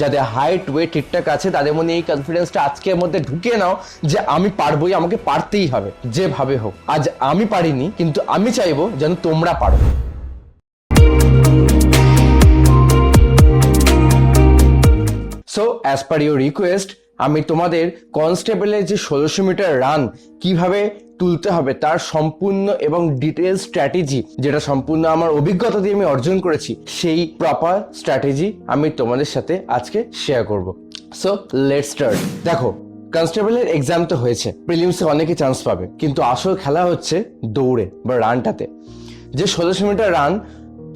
যাদের height weight ঠিকঠাক আছে, তাদের মনে এই কনফিডেন্সটা আজকের মধ্যে ঢুকিয়ে নাও যে আমি পারবোই, আমাকে পারতেই হবে, যেভাবে হোক। আজ আমি পারিনি, কিন্তু আমি চাইব যেন তোমরা পারো। So as per your request আমি তোমাদের কনস্টেবলের যে ষোলোশো মিটার রান কীভাবে তুলতে হবে তার সম্পূর্ণ এবং ডিটেল স্ট্র্যাটেজি, যেটা সম্পূর্ণ আমার অভিজ্ঞতা দিয়ে আমি অর্জন করেছি, সেই প্রপার স্ট্র্যাটেজি আমি তোমাদের সাথে আজকে শেয়ার করব। সো লেট স্টার্ট দেখো, কনস্টেবলের এক্সাম তো হয়েছে প্রিলিমসে অনেকে চান্স পাবে, কিন্তু আসল খেলা হচ্ছে দৌড়ে বা রানটাতে। যে ষোলোশো মিটার রান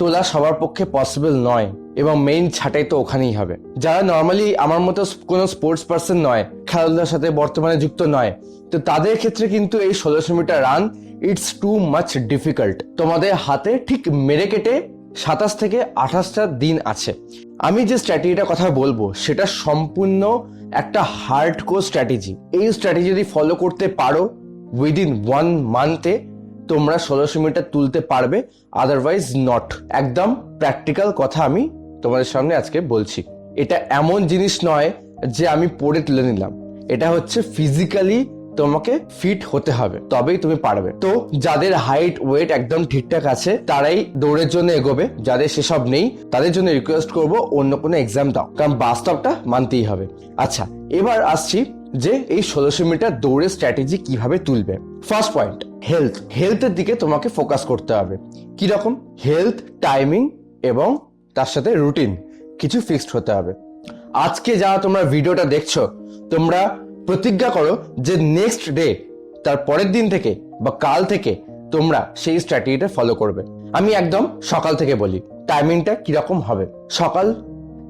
তোলা সবার পক্ষে পসিবল নয় এবং মেইন ছাটাই তো ওখানেই হবে। যারা নর্মালি আমার মতো কোনো স্পোর্টস পার্সন নয়, খেলাধুলার সাথে বর্তমানে যুক্ত নয়, তো তাদের ক্ষেত্রে কিন্তু এই ষোলোশো metre run it's too much difficult তোমাদের হাতে ঠিক মেরে কেটে সাতাশ থেকে আঠাশটা দিন আছে। আমি যে স্ট্র্যাটেজিটার কথা বলব, সেটা সম্পূর্ণ একটা হার্ড কোর স্ট্র্যাটেজি এই স্ট্র্যাটেজি যদি ফলো করতে পারো উইদিন ওয়ান মান্থে তোমরা ষোলোশো মিটার তুলতে পারবে আদারওয়াইজ নট একদম প্র্যাকটিক্যাল কথা আমি তোমাদের সামনে আজকে বলছি। এটা এমন জিনিস নয় যে আমি পড়ে তুলে নিলাম। এটা হচ্ছে ফিজিক্যালি তোমাকে ফিট হতে হবে, তবেই তুমি পারবে। তো যাদের হাইট ওয়েট একদম ঠিকঠাক আছে, তারাই দৌড়ের জন্য এগোবে। যাদের সেসব নেই, তাদের জন্য রিকোয়েস্ট করব অন্য কোনো এক্সাম দাও। কারণ বাস্তবটা মানতেই হবে। আচ্ছা এবার আসছি যে এই ষোলোশো মিটার দৌড়ের স্ট্র্যাটেজি কীভাবে তুলবে। ফার্স্ট পয়েন্ট হেলথ হেলথের দিকে তোমাকে ফোকাস করতে হবে। কি রকম? হেলথ টাইমিং এবং তার সাথে রুটিন কিছু ফিক্সড হতে হবে। আজকে যা তোমরা ভিডিওটা দেখছ, তোমরা প্রতিজ্ঞা করো যে নেক্সট ডে তার পরের দিন থেকে বা কাল থেকে তোমরা সেই স্ট্র্যাটেজিটা ফলো করবে। আমি একদম সকাল থেকে বলি টাইমিংটা কীরকম হবে? সকাল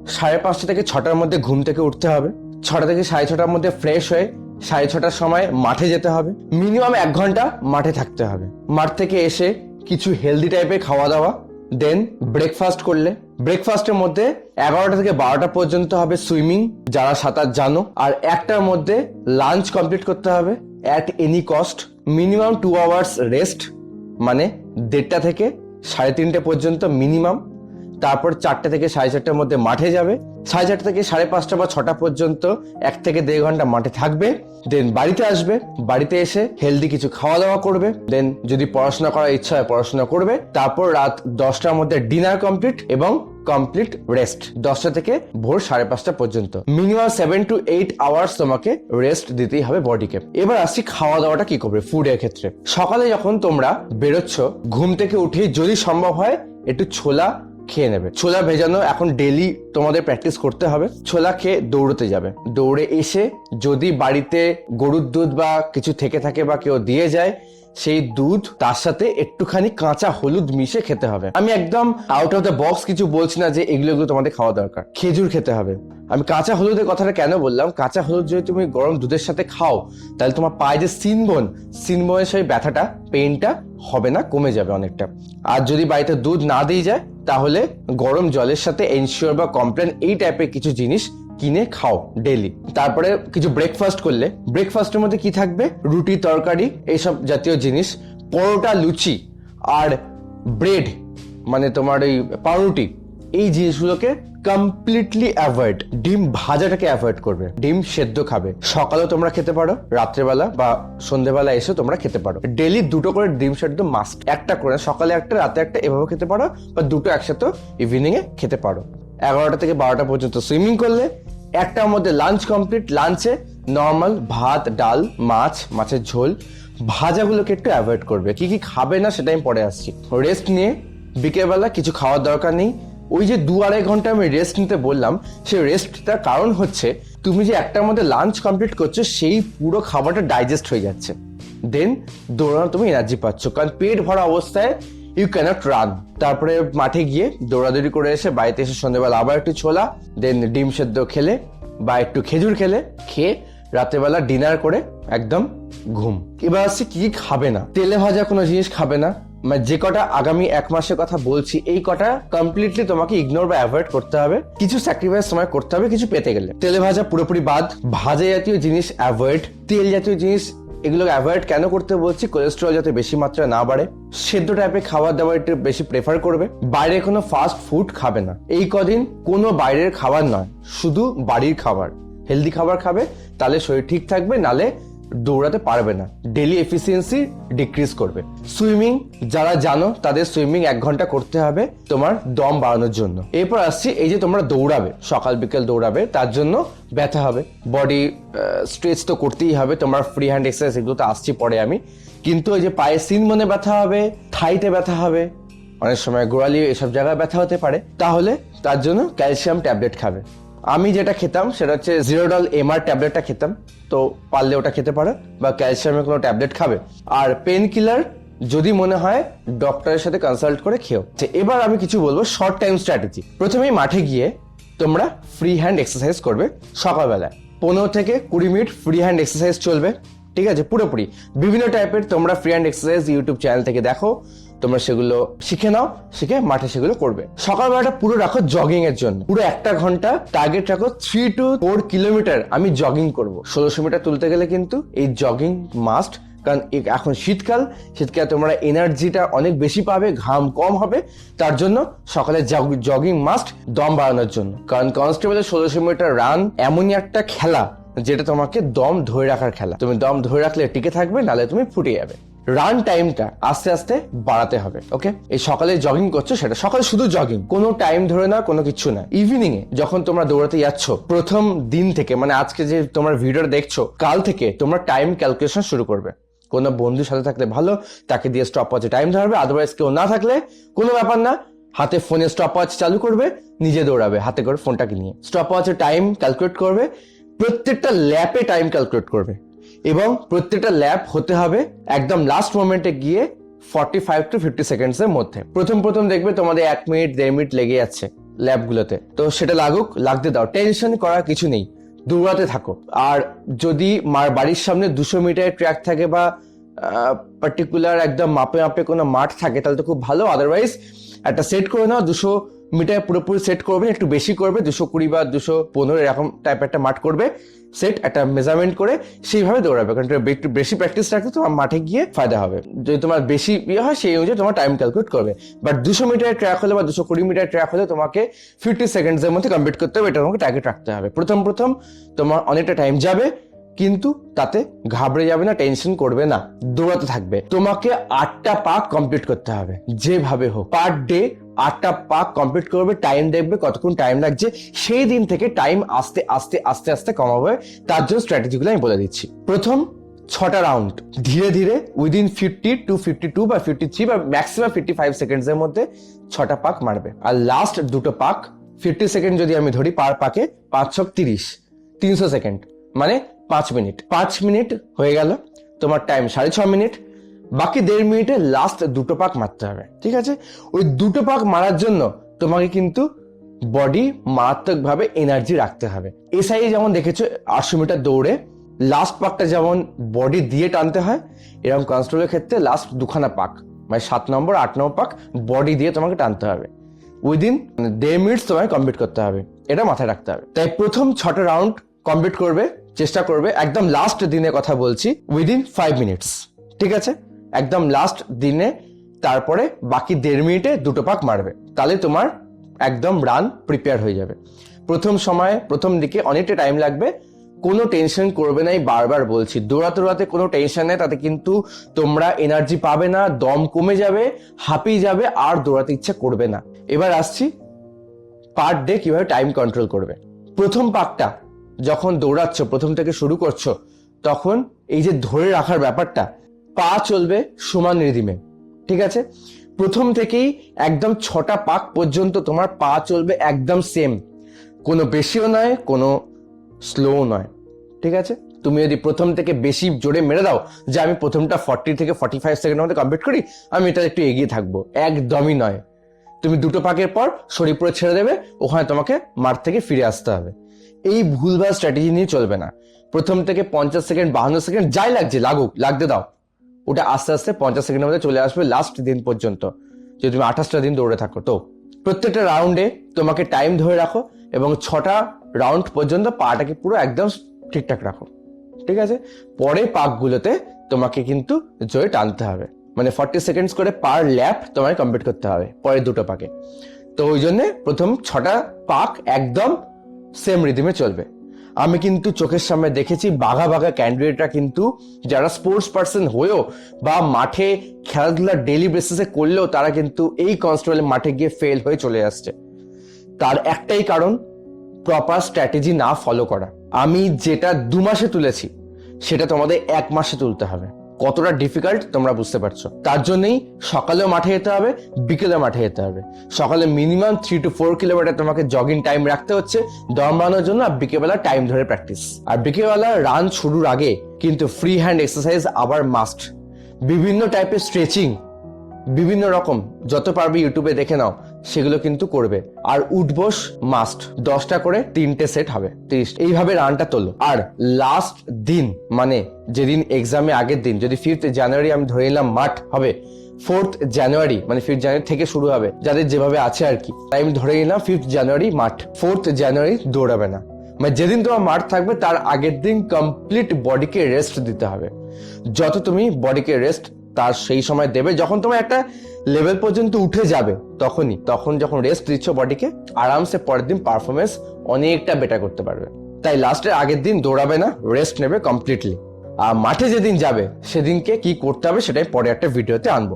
সাড়ে পাঁচটা থেকে ছটার মধ্যে ঘুম থেকে উঠতে হবে। ছটা থেকে সাড়ে ছটার মধ্যে ফ্রেশ হয়ে সাড়ে ছটার সময় মাঠে যেতে হবে। মিনিমাম এক ঘণ্টা মাঠে থাকতে হবে। মাঠ থেকে এসে কিছু হেলদি টাইপের খাওয়া দাওয়া দেন ব্রেকফাস্ট করলে। ব্রেকফাস্টের মধ্যে এগারোটা থেকে বারোটা পর্যন্ত হবে সুইমিং যারা সাঁতার জানো। আর একটার মধ্যে লাঞ্চ কমপ্লিট করতে হবে at any cost minimum two hours rest মানে দেড়টা থেকে সাড়ে তিনটে পর্যন্ত মিনিমাম তারপর চারটে থেকে সাড়ে চারটের মধ্যে মাঠে যাবে। সাড়ে চারটে থেকে সাড়ে পাঁচটা বা ছটা পর্যন্ত এক থেকে দেড় ঘণ্টা মাঠে থাকবে। দেন বাড়িতে আসবে। বাড়িতে এসে হেলদি কিছু খাওয়া দাওয়া করবে। দেন যদি পড়াশোনা করার ইচ্ছা হয় পড়াশোনা করবে। তারপর রাত দশটার মধ্যে ডিনার কমপ্লিট এবং কমপ্লিট রেস্ট দশটা থেকে ভোর সাড়ে পাঁচটা পর্যন্ত। Minimum seven to eight hours তোমাকে রেস্ট দিতেই হবে বডিকে এবার আসছি খাওয়া দাওয়াটা কি করবে? ফুডের ক্ষেত্রে। সকালে যখন তোমরা বেরোচ্ছ, ঘুম থেকে উঠে যদি সম্ভব হয়, একটু ছোলা খেয়ে নেবে। ছোলা ভেজানো এখন ডেলি তোমাদের প্র্যাকটিস করতে হবে। ছোলা খেয়ে দৌড়তে যাবে। দৌড়ে এসে যদি বাড়িতে গরুর দুধ বা কিছু থেকে থাকে বা কেউ দিয়ে যায় সেই দুধ, তার সাথে একটুখানি কাঁচা হলুদ মিশে খেতে হবে। আমি একদম আউট অফ দ্য বক্স কিছু বলছি না যে এগুলো এগুলো তোমাদের খাওয়া দরকার। খেজুর খেতে হবে। আমি কাঁচা হলুদের কথাটা কেন বললাম? কাঁচা হলুদ যদি তুমি গরম দুধের সাথে খাও, তাহলে তোমার পায়ে যে সিনবোন সিনবোনের সেই ব্যথাটা পেইনটা হবে না, কমে যাবে অনেকটা। আর যদি বাড়িতে দুধ না দিয়ে যায়, তাহলে গরম জলের সাথে এনশিওর বা কমপ্লেন এই টাইপের কিছু জিনিস কিনে খাও ডেলি তারপরে কিছু ব্রেকফাস্ট করলে। ব্রেকফাস্টের মধ্যে কি থাকবে? রুটি, তরকারি, এইসব জাতীয় জিনিস, পরোটা, লুচি আর ব্রেড মানে তোমার এই পাউরুটি। এই জিনিসগুলোকে কমপ্লিটলি অ্যাভয়েড ডিম ভাজাটাকে অ্যাভয়েড করবে। ডিম সেদ্ধ খাবে। সকালেও তোমরা খেতে পারো, রাত্রেবেলা বা সন্ধেবেলা এসে তোমরা খেতে পারো। ডেলি দুটো করে ডিম সেদ্ধ মাস্ট একটা করে, সকালে একটা, রাতে একটা এভাবে খেতে পারো বা দুটো একসাথে ইভিনিং এ খেতে পারো। এগারোটা থেকে বারোটা পর্যন্ত সুইমিং করলে একটার মধ্যে লাঞ্চ কমপ্লিট লাঞ্চে নর্মাল ভাত, ডাল, মাছ, মাছের ঝোল, ভাজাগুলোকে একটু অ্যাভয়েড করবে। কি কি খাবে না সেটা আমি পরে আসছি। রেস্ট নিয়ে বিকেলবেলা কিছু খাওয়ার দরকার নেই। ওই যে দু আড়াই ঘণ্টা আমি রেস্ট নিতে বললাম সেই রেস্টটার কারণ হচ্ছে তুমি যে একটার মধ্যে লাঞ্চ কমপ্লিট করছ, সেই পুরো খাবারটা ডাইজেস্ট হয়ে যাচ্ছে। দেন দৌড়ানো তুমি এনার্জি পাচ্ছ। কারণ পেট ভরা অবস্থায় ইউ ক্যানট রান তারপরে মাঠে গিয়ে দৌড়াদৌড়ি করে এসে বাড়িতে এসে সন্ধ্যেবেলা আবার একটু ছোলা দেন ডিম সেদ্ধ খেলে বা একটু খেজুর খেলে, খেয়ে রাতেরবেলা ডিনার করে একদম ঘুম। এবার আসছে কি খাবে না। তেলে ভাজা কোনো জিনিস খাবে না। মানে যে কটা আগামী এক মাসের কথা বলছি, এই কটা কমপ্লিটলি তোমাকে ইগনোর বা অ্যাভয়েড করতে হবে। কিছু স্যাক্রিফাইস সময় করতে হবে, কিছু পেতে গেলে। তেলে ভাজা পুরোপুরি বাদ। ভাজা জাতীয় জিনিস অ্যাভয়েড তেল জাতীয় জিনিস এগুলোকে অ্যাভয়েড কেন করতে বলছি? কোলেস্ট্রল যাতে বেশি মাত্রা না বাড়ে, সেদ্ধ টাইপের খাবার দাবার একটু বেশি প্রেফার করবে। বাইরে কোনো ফাস্ট ফুড খাবে না। এই কদিন কোনো বাইরের খাবার নয়, শুধু বাড়ির খাবার। হেলদি খাবার খাবে, তাহলে শরীর ঠিক থাকবে, নালে দৌড়াতে পারবে না। ডেলি এফিসিয়েন্সি ডিক্রিজ করবে। সুইমিং যারা জানো, তাদের সুইমিং এক ঘণ্টা করতে হবে তোমার দম বাড়ানোর জন্য। এরপর আসছি, এই যে তোমরা দৌড়াবে, সকাল, বিকেল দৌড়াবে, তার জন্য ব্যথা হবে। বডি স্ট্রেচ তো করতেই হবে, তোমার ফ্রি হ্যান্ড এক্সারসাইজ এগুলো তো আসছি পরে আমি। কিন্তু ওই যে পায়ে সিন মনে ব্যথা হবে, থাইতে ব্যথা হবে, অনেক সময় গোড়ালি এসব জায়গায় ব্যথা হতে পারে। তাহলে তার জন্য ক্যালসিয়াম ট্যাবলেট খাবে। আমি যেটা খেতাম সেটা হচ্ছে জিরোডল এমআর ট্যাবলেটটা খেতাম। তো পারলে ওটা খেতে পারো বা ক্যালসিয়ামের কোনো ট্যাবলেট খাবে। আর পেন কিলার যদি মনে হয় ডক্টরের সাথে কনসাল্ট করে খেও। এবার আমি কিছু বলব শর্ট টাইম স্ট্র্যাটেজি প্রথমেই মাঠে গিয়ে তোমরা ফ্রি হ্যান্ড এক্সারসাইজ করবে সকালবেলায়। পনেরো থেকে কুড়ি মিনিট ফ্রি হ্যান্ড এক্সারসাইজ চলবে। ঠিক আছে? পুরোপুরি। বিভিন্ন টাইপের তোমরা free hand exercise YouTube channel থেকে দেখো। তোমরা সেগুলো শিখে নাও, শিখে মাঠে সেগুলো করবে। সকালবেলাটা পুরো রাখো জগিং এর জন্য। পুরো একটা ঘণ্টা টার্গেট রাখো থ্রি টু ফোর কিলোমিটার আমি জগিং করব। ষোলোশো মিটার তুলতে গেলে কিন্তু এই জগিং মাস্ট কারণ এখন শীতকাল, শীতকালে তোমরা এনার্জিটা অনেক বেশি পাবে, ঘাম কম হবে, তার জন্য সকালে জগিং মাস্ট দম বাড়ানোর জন্য। কারণ কনস্টেবলের ষোলোশো মিটার রান এমনই একটা খেলা, যেটা তোমাকে দম ধরে রাখার খেলা। তুমি দম ধরে রাখলে টিকে থাকবে, নালে তুমি ফুটে যাবে। রান টাইমটা আস্তে আস্তে বাড়াতে হবে ওকে এই সকালে জগিং করছ সেটা, সকালে শুধু জগিং কোনো টাইম ধরে না কোনো কিছু না। ইভিনিং এ যখন তোমরা দৌড়াতে যাচ্ছ, প্রথম দিন থেকে মানে আজকে যে তোমরা ভিডিও দেখছ, কাল থেকে তোমরা টাইম ক্যালকুলেশন শুরু করবে। কোনো বন্ধুর সাথে থাকলে ভালো, তাকে দিয়ে স্টপ ওয়াচে টাইম ধরবে আদারওয়াইজ কেউ না থাকলে কোনো ব্যাপার না, হাতে ফোনে স্টপ ওয়াচ চালু করবে, নিজে দৌড়াবে, হাতে করে ফোনটাকে নিয়ে। স্টপ ওয়াচে টাইম ক্যালকুলেট করবে, প্রত্যেকটা ল্যাপে টাইম ক্যালকুলেট করবে। এবং প্রত্যেকটা ল্যাপ হতে হবে একদম লাস্ট মোমেন্টে গিয়ে forty five to fifty seconds এর মধ্যে। প্রথম প্রথম দেখবে তোমাদের এক মিনিট দেড় মিনিট লেগে যাচ্ছে ল্যাবগুলোতে তো সেটা লাগুক, লাগতে দাও। টেনশন করার কিছু নেই। দৌড়াতে থাকো। আর যদি মার বাড়ির সামনে দুশো মিটারের ট্র্যাক থাকে বা পার্টিকুলার একদম মাপে মাপে কোনো মাঠ থাকে, তাহলে তো খুব ভালো। আদারওয়াইজ একটা সেট করে নাও, দুশো মিটার পুরোপুরি সেট করবে, একটু বেশি করবে, দুশো কুড়ি বা দুশো পনেরো, এরকম টাইপ একটা মাঠ করবে। সেট একটা মেজারমেন্ট করে সেইভাবে দৌড়াবে, কারণ একটু বেশি প্র্যাকটিস রাখলে তোমার মাঠে গিয়ে ফায়দা হবে। যদি তোমার বেশি ইয়ে হয়, সেই অনুযায়ী তোমার টাইম ক্যালকুলেট করবে। বাট দুশো মিটার ট্র্যাক হলে বা দুশো কুড়ি মিটার ট্র্যাক হলে তোমাকে ফিফটি সেকেন্ডসের মধ্যে কমপ্লিট করতে হবে, এটা তোমাকে টার্গেট রাখতে হবে। প্রথম প্রথম তোমার অনেকটা টাইম যাবে, কিন্তু তাতে ঘাবড়ে যাবে না টেনশন করবে না, দৌড়াতে থাকবে। তোমাকে আটটা পাক কমপ্লিট করতে হবে, যেভাবে হোক। পার ডে আটটা পাক কমপ্লিট করবে টাইম দেখবে, কতক্ষণ টাইম লাগছে, সেই দিন থেকে টাইম আস্তে আস্তে আস্তে আস্তে কমাবে। তার জন্য স্ট্র্যাটেজিগুলো আমি বলে দিচ্ছি। প্রথম, ছটা রাউন্ড ধীরে ধীরে within fifty two fifty two বা ফিফটি থ্রি বা ম্যাক্সিমাম ফিফটি ফাইভ সেকেন্ডস এর মধ্যে ছটা পাক মারবে। আর লাস্ট দুটো পাক ফিফটি সেকেন্ড যদি আমি ধরি পার পাকে পাঁচ ছক তিরিশ, তিনশো সেকেন্ড মানে পাঁচ মিনিট। পাঁচ মিনিট হয়ে গেল, তোমার টাইম সাড়ে ছ মিনিট। বাকি দেড় মিনিটে লাস্ট দুটো পাক মারতে হবে, ঠিক আছে? ওই দুটো পাক মারার জন্য তোমাকে কিন্তু বডি মারাত্মকভাবে এনার্জি রাখতে হবে। এসআই যেমন দেখেছ, আটশো মিটার দৌড়ে লাস্ট পাকটা যেমন বডি দিয়ে টানতে হয়, এরকম কনস্টেবলের ক্ষেত্রে লাস্ট দুখানা পাক মানে সাত নম্বর, আট নম্বর পাক বডি দিয়ে তোমাকে টানতে হবে। উইদিন দেড় মিনিটস তোমায় কমপ্লিট করতে হবে, এটা মাথায় রাখতে হবে। তাই প্রথম ছটা রাউন্ড কমপ্লিট করবে, চেষ্টা করবে, একদম লাস্ট দিনে কথা বলছি উইদিন ফাইভ মিনিটস ঠিক আছে? একদম লাস্ট দিনে, তারপরে বাকি দেড় মিনিটে দুটো পাক মারবে। তাহলে তোমার একদম রান প্রিপেয়ার হয়ে যাবে। প্রথম সময়, প্রথম দিকে অনেকটা টাইম লাগবে। কোনো টেনশন করবে না এই বারবার বলছি। দৌড়াতে দৌড়াতে কোনো টেনশন নেই, তাতে কিন্তু তোমরা এনার্জি পাবে না, দম কমে যাবে, হাঁপিয়ে যাবে, আর দৌড়াতে ইচ্ছা করবে না। এবার আসছি পার ডে কীভাবে টাইম কন্ট্রোল করবে। প্রথম পাকটা যখন দৌড়াচ্ছ, প্রথম থেকে শুরু করছ, তখন এই যে ধরে রাখার ব্যাপারটা পা চলবে সমান রিদিমে ঠিক আছে? প্রথম থেকেই একদম ছটা পাক পর্যন্ত তোমার পা চলবে একদম সেম কোনো বেশিও নয়, কোনো স্লো নয়, ঠিক আছে? তুমি যদি প্রথম থেকে বেশি জোরে মেরে দাও, যে আমি প্রথমটা ফর্টি থেকে ফর্টি ফাইভ সেকেন্ডের মধ্যে কমপ্লিট করি, আমি এটা একটু এগিয়ে থাকব। একদমই নয়। তুমি দুটো পাকের পর শরীর পুরো ছেড়ে দেবে, ওখানে তোমাকে মাঠ থেকে ফিরে আসতে হবে। এই ভুলভাল স্ট্র্যাটেজি নিয়ে চলবে না। প্রথম থেকে পঞ্চাশ সেকেন্ড বাহান্ন সেকেন্ড যাই লাগছে, লাগুক, লাগতে দাও। ওটা আস্তে আস্তে পঞ্চাশ সেকেন্ডের মধ্যে চলে আসবে লাস্ট দিন পর্যন্ত। যদি তুমি আঠাশটা দিন দৌড়ে থাকো। তো প্রত্যেকটা রাউন্ডে তোমাকে টাইম ধরে রাখো এবং ছটা রাউন্ড পর্যন্ত পাটাকে পুরো একদম ঠিকঠাক রাখো। ঠিক আছে? পরে পাকগুলোতে তোমাকে কিন্তু জোরে টানতে হবে। মানে ফর্টি সেকেন্ডস করে পার ল্যাপ তোমায় কমপ্লিট করতে হবে পরের দুটো পাকে। তো ওই জন্যে প্রথম ছটা পাক একদম সেম রিদিমে চলবে। আমি কিন্তু চোখের সামনে দেখেছি বাঘা বাঘা ক্যান্ডিডেটরা কিন্তু যারা স্পোর্টস পার্সন হয়েও বা মাঠে খেলাধুলা ডেলি বেসিসে করলেও তারা কিন্তু এই কনস্টেবল মাঠে গিয়ে ফেল হয়ে চলে আসছে। তার একটাই কারণ প্রপার স্ট্র্যাটেজি না ফলো করা। আমি যেটা দু মাসে তুলেছি, সেটা তোমাদের এক মাসে তুলতে হবে। কতটা ডিফিকাল্ট তোমরা বুঝতে পারছ। তার জন্যই সকালেও মাঠে যেতে হবে বিকেলে মাঠে যেতে হবে। সকালে minimum three two four kilometre তোমাকে জগিং টাইম রাখতে হচ্ছে, দম বানানোর জন্য আর বিকেলবেলা টাইম ধরে প্র্যাকটিস আর বিকেলবেলা রান শুরুর আগে কিন্তু ফ্রি হ্যান্ড এক্সারসাইজ আবার মাস্ট বিভিন্ন টাইপের স্ট্রেচিং বিভিন্ন রকম, যত পারবে ইউটিউবে দেখে নাও। সেগুলো কিন্তু করবে। আর উঠবোস মাস্ট দশটা করে তিনটে সেট হবে। তিরিশ। এইভাবে রানটা তোলো। আর লাস্ট দিন মানে যেদিন এক্সামে আগের দিন, যদি ফিফথ জানুয়ারি আমি ধরে নিলাম মাঠ হবে ফোর্থ জানুয়ারি মানে ফিফথ জানুয়ারি থেকে শুরু হবে, যাদের যেভাবে আছে আর কি, তাই আমি ধরে নিলাম ফিফথ জানুয়ারি মাঠ। ফোর্থ জানুয়ারি দৌড়াবে না। মানে যেদিন তোমার মাঠ থাকবে, তার আগের দিন কমপ্লিট বডিকে রেস্ট দিতে হবে। যত তুমি বডিকে রেস্ট তার সেই সময় দেবে। যখন তোমার একটা লেভেল পর্যন্ত উঠে যাবে তখনই, তখন যখন রেস্ট দিচ্ছ বডিকে আরামসে পরের দিন পারফরমেন্স অনেকটা বেটার করতে পারবে। তাই লাস্টের আগের দিন দৌড়াবে না রেস্ট নেবে কমপ্লিটলি আর মাঠে যেদিন যাবে, সেদিনকে কি করতে হবে সেটাই পরে একটা ভিডিওতে আনব।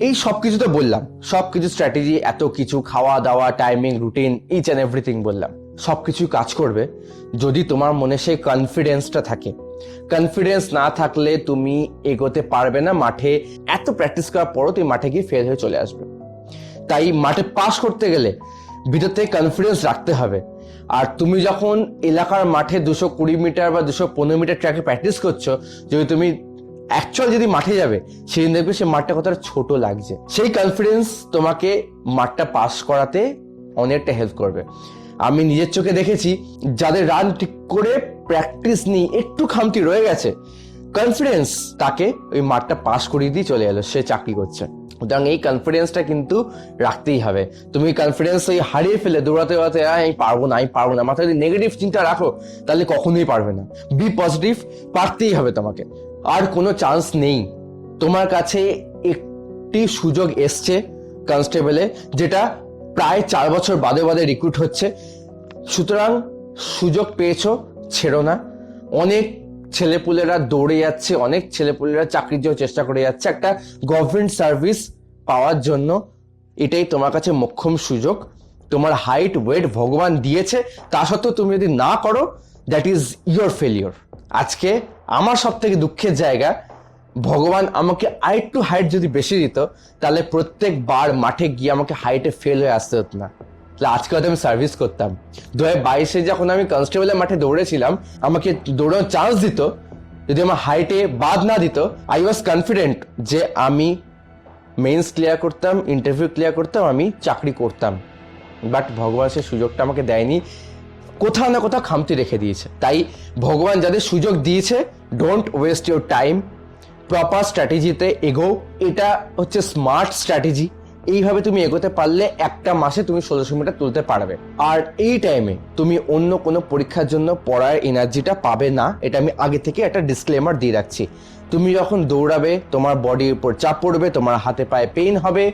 এই সব কিছু তো বললাম সব কিছু স্ট্র্যাটেজি এত কিছু খাওয়া দাওয়া timing routine each and everything বললাম। সব কিছুই কাজ করবে যদি তোমার মনে সেই কনফিডেন্সটা থাকে। কনফিডেন্স না থাকলে তুমি এগোতে পারবে না। মাঠে এত প্র্যাকটিস করার পরও তুমি মাঠে গিয়ে ফেল হয়ে চলে আসবে। তাই মাঠে পাস করতে গেলে ভিতর থেকে কনফিডেন্স রাখতে হবে। আর তুমি যখন এলাকার মাঠে দুশো কুড়ি মিটার বা দুশো পনেরো মিটার ট্র্যাকে প্র্যাকটিস করছ, যদি তুমি অ্যাকচুয়াল যদি মাঠে যাবে, সেদিন দেখবে সেই মাঠটা কতটা ছোট লাগছে। সেই কনফিডেন্স তোমাকে মাঠটা পাস করাতে অনেকটা হেল্প করবে। আমি নিজের চোখে দেখেছি যাদের রান ঠিক করে প্র্যাকটিস নেই একটু খামতি রয়ে গেছে। কনফিডেন্স তাকে ওই মাঠটা পাস করিয়ে দিয়ে চলে এলো সে চাকরি করছে। সুতরাং এই কনফিডেন্সটা কিন্তু রাখতেই হবে। তুমি কনফিডেন্স ওই হারিয়ে ফেলে দৌড়াতে দৌড়াতে "আহ, আমি পারব না আমি পারব না। মাথায় যদি নেগেটিভ চিন্তা রাখো তাহলে কখনোই পারবে না। বি পজিটিভ পারতেই হবে তোমাকে। আর কোনো চান্স নেই। তোমার কাছে একটি সুযোগ এসছে কনস্টেবলে যেটা প্রায় চার বছর বাদে বাদে রিক্রুট হচ্ছে। সুতরাং সুযোগ পেয়েছ, ছেড়ো না। অনেক ছেলেপুলেরা দৌড়ে যাচ্ছে, অনেক ছেলেপুলেরা চাকরির জন্য চেষ্টা করে যাচ্ছে। একটা গভর্নমেন্ট সার্ভিস পাওয়ার জন্য এটাই তোমার কাছে মোক্ষম সুযোগ। তোমার হাইট ওয়েট ভগবান দিয়েছে। তা সত্ত্বেও তুমি যদি না করো দ্যাট ইজ ইয়োর ফেলিওর আজকে আমার সব থেকে দুঃখের জায়গা ভগবান আমাকে আরেকটু হাইট যদি বেশি দিত, তাহলে প্রত্যেকবার মাঠে গিয়ে আমাকে হাইটে ফেল হয়ে আসতে হতো না। তাহলে আজকে হয়তো আমি সার্ভিস করতাম। দু হাজার বাইশে যখন আমি কনস্টেবলের মাঠে দৌড়েছিলাম, আমাকে দৌড়ানোর চান্স দিত। যদি আমার হাইটে বাদ না দিত আই ওয়াজ কনফিডেন্ট যে আমি মেন্স ক্লিয়ার করতাম ইন্টারভিউ ক্লিয়ার করতাম, আমি চাকরি করতাম। বাট ভগবান সে সুযোগটা আমাকে দেয়নি। কোথাও না কোথাও খামতি রেখে দিয়েছে। তাই ভগবান যাদের সুযোগ দিয়েছে don't waste your time proper স্ট্র্যাটেজিতে এগো, এটা হচ্ছে স্মার্ট স্ট্র্যাটেজি এইভাবে তুমি এগোতে পারলে একটা মাসে তুমি ষোলোশো মিটার তুলতে পারবে। আর এই টাইমে তুমি অন্য কোনো পরীক্ষার জন্য পড়ার এনার্জিটা পাবে না, এটা আমি আগে থেকে একটা ডিসক্লেমার দিয়ে রাখছি। তুমি যখন দৌড়াবে, তোমার বডির উপর চাপ পড়বে, তোমার হাতে পায়ে পেইন হবে,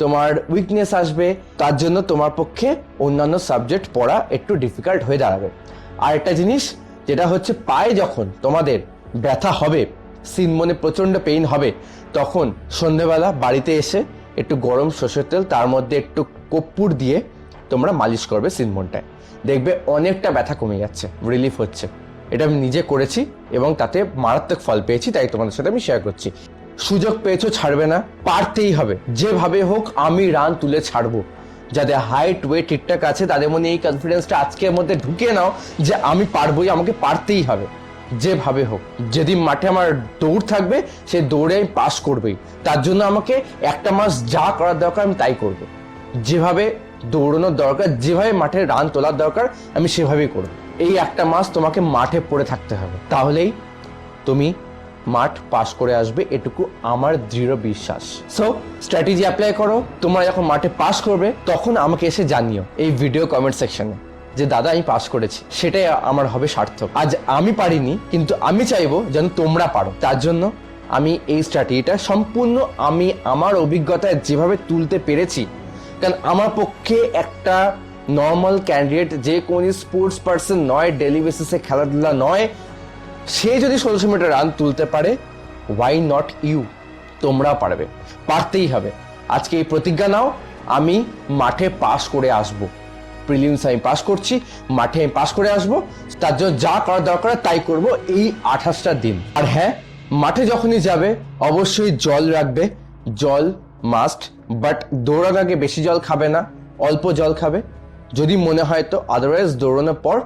তোমার উইকনেস আসবে, তার জন্য তোমার পক্ষে অন্যান্য সাবজেক্ট পড়া একটু ডিফিকাল্ট হয়ে দাঁড়াবে। আর একটা জিনিস, যেটা হচ্ছে পায়ে যখন তোমাদের ব্যথা হবে সিন মনে প্রচণ্ড পেইন হবে। তখন সন্ধেবেলা বাড়িতে এসে একটু গরম সর্ষের তেল, তার মধ্যে একটু কর্পূর দিয়ে তোমরা মালিশ করবে সিনমনটায় দেখবে অনেকটা ব্যথা কমে যাচ্ছে রিলিফ হচ্ছে। এটা আমি নিজে করেছি এবং তাতে মারাত্মক ফল পেয়েছি, তাই তোমাদের সাথে আমি শেয়ার করছি। সুযোগ পেয়েছ, ছাড়বে না। পারতেই হবে। যেভাবে হোক, আমি রান তুলে ছাড়বো। যাদের হাইট ওয়েট ঠিকঠাক আছে, তাদের মনে এই কনফিডেন্সটা আজকের মধ্যে ঢুকিয়ে নাও যে আমি পারবোই, আমাকে পারতেই হবে। যেভাবে হোক, যেদিন মাঠে আমার দৌড় থাকবে, সেই দৌড়ে আমি পাস করবেই। তার জন্য আমাকে একটা মাস যা করার দরকার আমি তাই করব। যেভাবে দৌড়ানোর দরকার, যেভাবে মাঠে রান তোলার দরকার, আমি সেভাবেই করব। এই একটা মাস তোমাকে মাঠে পড়ে থাকতে হবে। তাহলেই তুমি মাঠ পাস করে আসবে, এটুকু আমার দৃঢ় বিশ্বাস। সো স্ট্র্যাটেজি অ্যাপ্লাই করো। তোমরা যখন মাঠে পাস করবে, তখন আমাকে এসে জানিও এই ভিডিও কমেন্ট সেকশনে যে দাদা, আমি পাশ করেছি, সেটাই আমার হবে সার্থক। আজ আমি পারিনি, কিন্তু আমি চাইব যেন তোমরা পারো। তার জন্য আমি এই স্ট্র্যাটেজিটা সম্পূর্ণ আমি আমার অভিজ্ঞতায় যেভাবে তুলতে পেরেছি, কারণ আমার পক্ষে একটা নর্মাল ক্যান্ডিডেট যে কোনো স্পোর্টস পার্সন নয় ডেলি বেসিসে খেলাধুলা নয়, সে যদি ষোলোশো মিটার রান তুলতে পারে ওয়াই নট ইউ তোমরা পারবে, পারতেই হবে। আজকে এই প্রতিজ্ঞা নাও, আমি মাঠে পাশ করে আসব। প্রিলিমস আমি পাস করছি, মাঠে আমি পাস করে আসব, তার জন্য যা করার দরকার তাই করব এই আঠাশটা দিন। আর হ্যাঁ মাঠে যখনই যাবে, অবশ্যই জল রাখবে, জল মাস্ট বাট দৌড়ার আগে বেশি জল খাবে না, অল্প জল খাবে। যদি মনে হয় তো আদারওয়াইজ দৌড়ানোর পর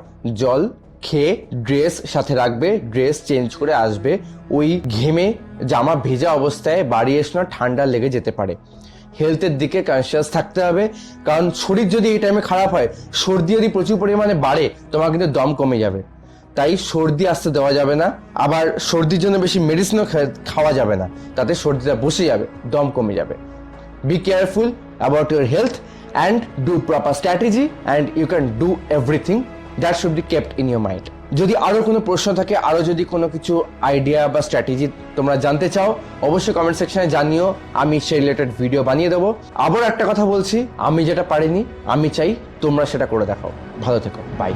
জল খেয়ে ড্রেস সাথে রাখবে ড্রেস চেঞ্জ করে আসবে। ওই ঘেমে জামা ভেজা অবস্থায় বাড়ি এসে ঠান্ডা লেগে যেতে পারে। হেলথের দিকে কনসিয়াস থাকতে হবে। কারণ শরীর যদি এই টাইমে খারাপ হয়, সর্দি যদি প্রচুর পরিমাণে বাড়ে, তোমার কিন্তু দম কমে যাবে। তাই সর্দি আসতে দেওয়া যাবে না। আবার সর্দির জন্য বেশি মেডিসিনও খাওয়া যাবে না। তাতে সর্দিটা বসে যাবে, দম কমে যাবে। Be careful about your health and do proper strategy and you can do everything that should be kept in your mind যদি আরও কোনো প্রশ্ন থাকে আরও যদি কোনো কিছু আইডিয়া বা স্ট্র্যাটেজি তোমরা জানতে চাও, অবশ্যই কমেন্ট সেকশনে জানিও, আমি সেই রিলেটেড ভিডিও বানিয়ে দেবো। আবার একটা কথা বলছি, আমি যেটা পারিনি, আমি চাই তোমরা সেটা করে দেখাও। ভালো থেকো বাই